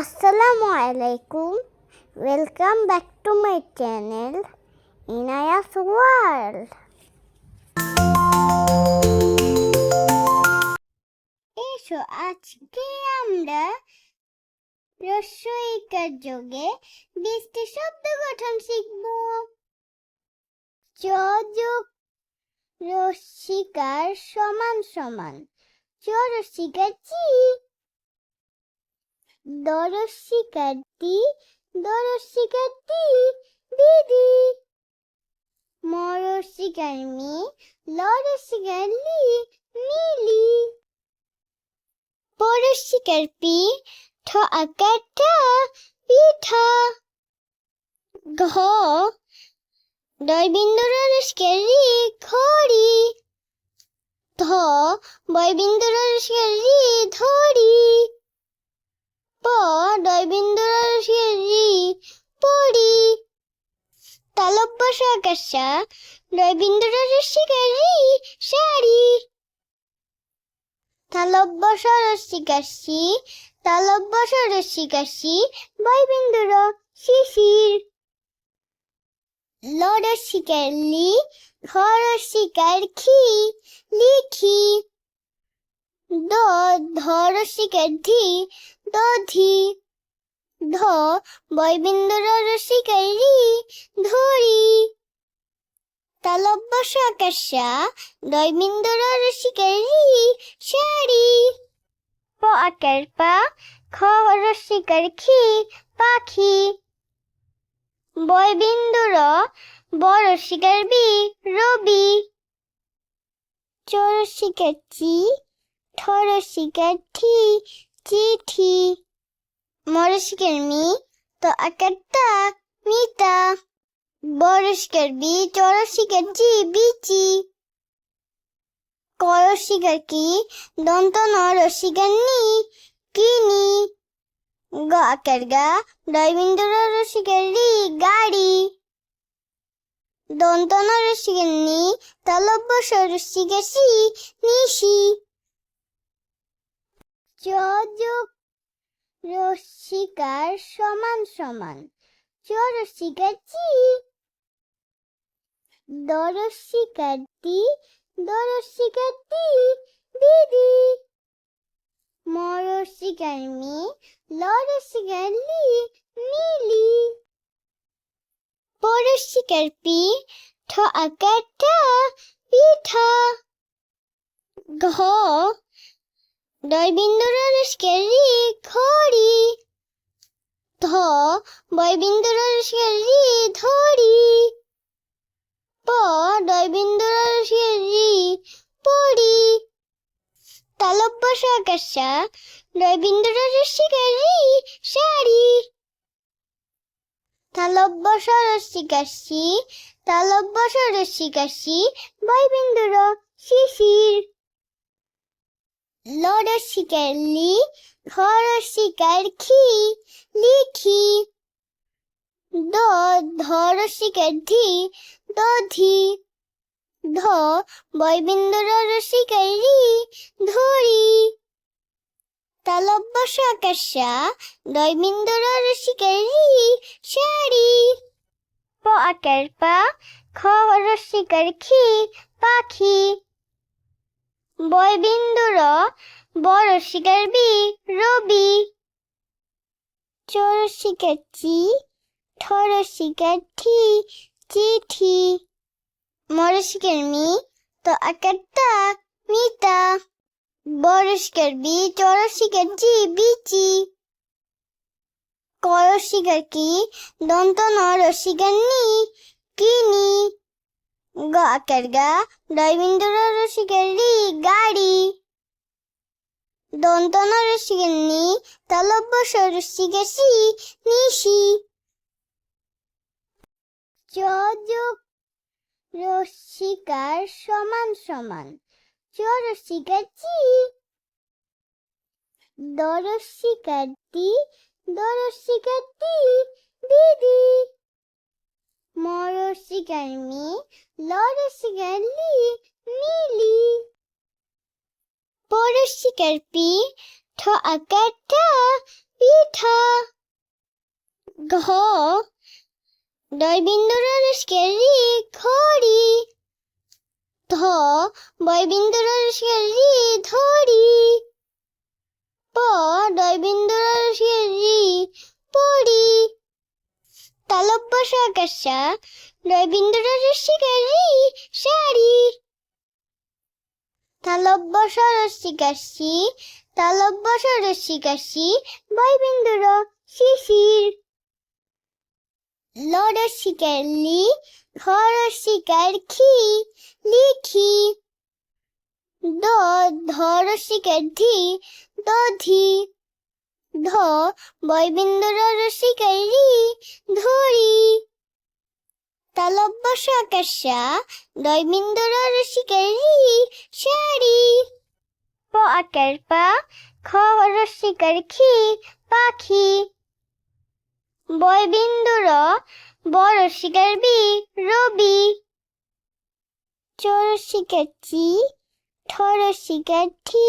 Assalamu আলাইকুম welcome back to my channel Inaya's World. এসো, আজকে আমরা রস্বইকার যোগে বিশটি শব্দ গঠন শিখব। চ যোগ রস্বিকার সমান সমান। চ রস্বিকার চি দরস্বীকারটি দরস্বীকারটি দিদি। মরস্বীকার মি লরস্বীকার লি মিলি পরস্বীকার পি ঠ আকার ঠা পিঠা। ঘ দয়বিন্দু রস্কার ঘড়ি। ধ বয়বিন্দু রস্কার রি তালব্য সকাশা দয়বিন্দু রস্কার রি শাড়ি। তালব্য সরস্বিকাশি তালব্য সরস্বিকাশি বয়বিন্দুর শিশির। লরস্বিকার লি ঘরস্বিকার খি লিখি। দ ধরস্বিকার ধি দধি। ধ বয়বিন্দুর রসিকার রি ধরি। তালব্য সকাশা দয়বিন্দুর রসিকার শাড়ি। প আকার পা, খ রসিকার খি, পাখি। বয়বিন্দুর বড় শিকার বি, রবি। চরসিকার চি ঠরসিকার ঠি, চিঠি। মরসিকার মি, তো আকারটা মিতা। বরসিকার বি জি বিচি। করসিকার কি? দন্ত নরসিকার নি। কিনি গ আকার গা দয়বিন্দুর রসিকার রি, গাড়ি। দন্ত নরসিকার নি, তালব্য সরসিকার সি, নিশি। সমান সমান, চরসিকার চি। দরসিকার টি দরসিকার টি দিদি। মরসিকার মি লরসিকার লি মিলি পি ঠ আকাঠা পিঠা। ঘ দয়বিন্দুর রস্কার ঘড়ি। ধ বয়বিন্দুর তালব্য সকাশা দয়বিন্দুর রস্কার রি শাড়ি। তালব্য সরস্বিকাশি তালব্য সরস্বিকাশি বয়বিন্দুর শিশির। লরস্বিকার লি ঘরস্বিকার খি লিখি। দ ধরস্বিকার ধি দধি। ধ বয়বিন্দুর রসিকার রি ধরি। তালব্য সকাশা দয়বিন্দুর রসিকার শাড়ি। প আকার পা, খ রসিকার খি পাখি। বয়বিন্দুর বড় শিকার বি রবি। চোর শিকার চি ঠর শিকার ঠি চিঠি। মর শিকার মি, তো আকারটা মিতা। বড় শিকার বি জি বিচি কর শিকার কি? দন্ত নর শিকার নি। কিনি গ আকার গা দয়বিন্দুর রসিকার রি, গাড়ি। দন্তন রসিকার নি, তালব্য সরসিকার সি, নিশি। সমান সমান। চরসিকার চি দরসিকার টি দরসিকার টি দিদি মরসিকার মি লরসিকার লি মিলি ঠ আকার ঠা ঘ রসকের রি ঘড়ি ধ বয়বিন্দু রসকের রি ধরি। প দয়বিন্দু রসকের রি পড়ি। তালব্য সকাশা দয়বিন্দু রসিকের রি শাড়ি তালব্য সরসিকাশি তালব্য সরসিকাশি বয়বিন্দুর শিশির লরসিকার লি খরসিকার খি লিখি। দ ধরসিকার ধি দধি ধ। বয়বিন্দুর রসিকার রি, ধরি। তালব্য সকাশা দয়বিন্দুর রসিকার রি, শাড়ি। প আকার পা খ রসিকার খি, পাখি। বয়বিন্দুর বড় শিকার বি, রবি। চরসিকার চি ঠরসিকার ঠি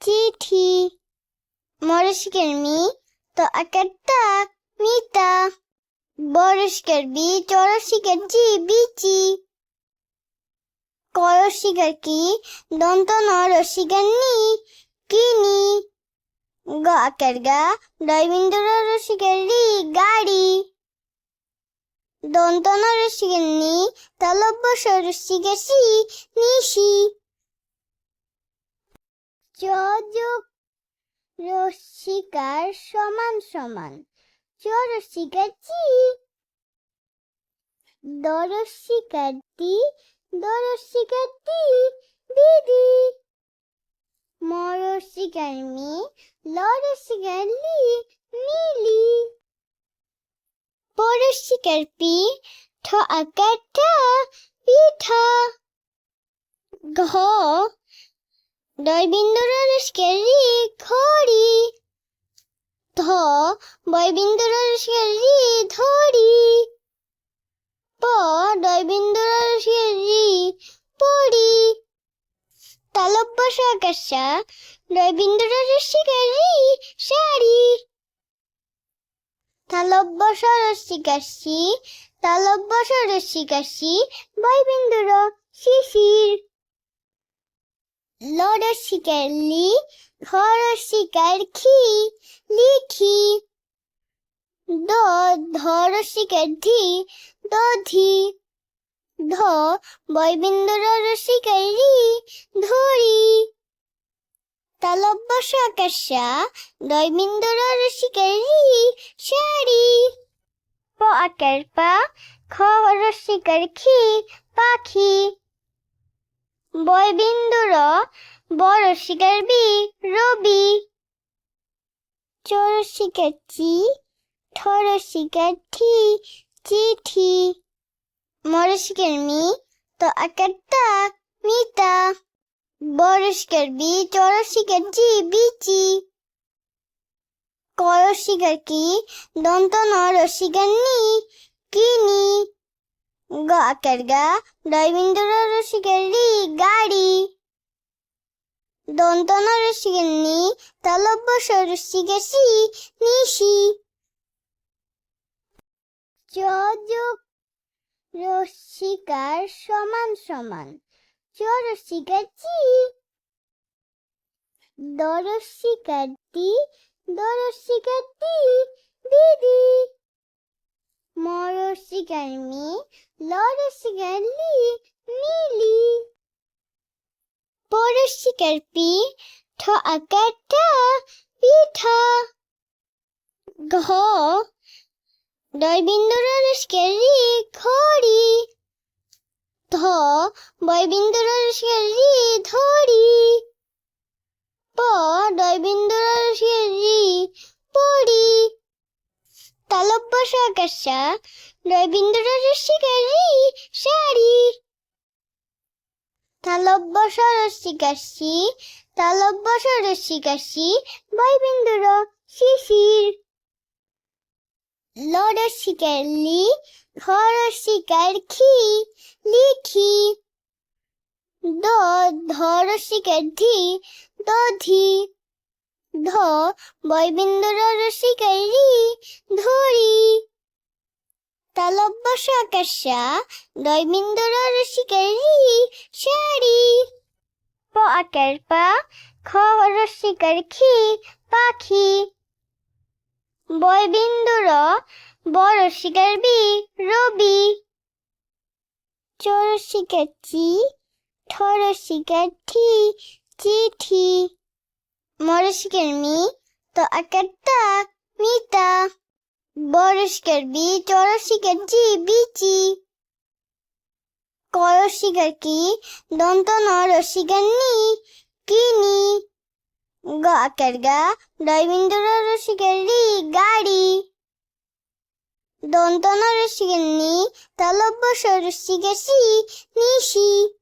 চিঠি। মরসিকার মি, তো আকারটা মিতা। বরসিকার বি চরসিকার জি, বিচি। করসিকার কি, দন্ত নরসিকার নি, কিনি। গ আকার গা দয়বিন্দুর রসিকার রি গাড়ি দন্তন রসিকার নি, তালব্য সরসিকার সি নিশি চযোগ রসিকার সমান সমান চরসিকার চি দরসিকার তি দরসিকার তি দিদি মরসিকার মি লরসিকার লি মিলি পরসিকার পি ঠ আকার ঠা ঘ দয়বিন্দুর রসিকার রি খড়ি ধ বয়বিন্দুর রসিকার প দয়বিন্দুর রসিকার রি পড়ি। তালব্য সকাশা দয়বিন্দুর রসিকার শাড়ি। তালব্য সরসিকাশি তালব্য সরসিকাশি বয়বিন্দুর শিশির। লরসিকার লি খরসিকার খি লিখি। দ ধরসিকার ধি দধি। ধ বয়বিন্দুর রসিকার রি ধরি। সকাশা পাখি। বয়বিন্দুর বড় শিকার বি রবি। চরসিকার চি ঠরসিকার ঠি, চিঠি। মরসিকার মি তো আকারটা মিতা। বরসিকার বি চরসিকার জি, বিচি। করসিকার কি, দন্ত নরসিকার নি, কিনি। গ আকার গা দয়বিন্দুর রসিকার রি, গাড়ি। দন্তন রসিকার নি, তালব্য সরসিকার সি, নিশি। চযোগ রসিকার সমান সমান। তি দরসিকার তি দিদি মরসিকার মি লরসিকার লি মিলি পি ঠ আকার টা পিঠা ঘ দয়বিন্দুর রসিকার রি ঘড়ি ধ বয়বিন্দুর রসিকার রি ধরি প দয়বিন্দুর রসিকার রি পড়ি তালব্য সকাশা দয়বিন্দুর রসিকার রি শাড়ি তালব্য সরসিকাশি তালব্য সরসিকাশি বয়বিন্দুর শিশির লরসিকার লি খরসিকার খি, লিখি। দ ধরসিকার ধি দধি ধ। বয়বিন্দুর রসিকার রি ধরি। তালব্য সকাশা দয়বিন্দুর রসিকার রি শাড়ি প আকার পা, খ রসিকার খি, পাখি। বয়বিন্দুর বড় বি, রবি। চরসিকার চি ঠরসিকার ঠি চিঠি। মরসিকার মি তো আকারটা মিতা। বরসিকার বি চরসিকার জি, বিচি। করসিকার কি, দন্ত নরসিকার নি, কিনি। গ আকার গা দয়বিন্দুর রসিকার রি, গাড়ি। দন্তন রসিকার নি, তালব্য সরসিকার সি নিশি।